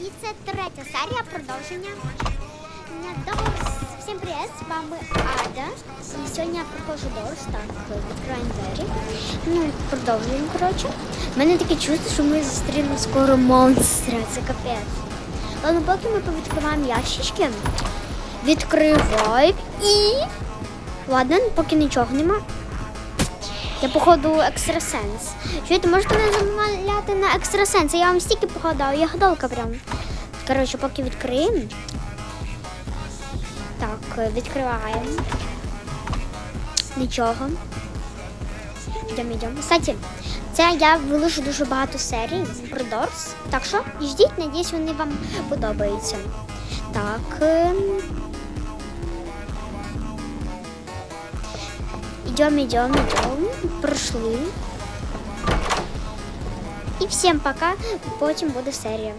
І це третя серія продовження. Всім привіт, з вами Ада. І сьогодні я проходжу Дорс, так, відкриваємо двері. Ну, продовжуємо, коротше. У мене таке чувство, що ми зустрінемо скоро монстра, це капець. Ладно, поки ми повідкриваємо ящички, відкриваємо і... Ладно, поки нічого нема. Я походу екстрасенс. Чуєте, можете мене замовляти на екстрасенс? Я вам стільки погадав, я гадалка прям. Коротше, поки відкриємо. Так, відкриваємо. Нічого. Йдемо, йдемо. Кстати, це я вилишу дуже багато серій про Дорс. Так що ждіть, надіюсь, вони вам подобаються. Так. ем, Идем, идем, идем. Прошли. І всім пока. Потім буде серія.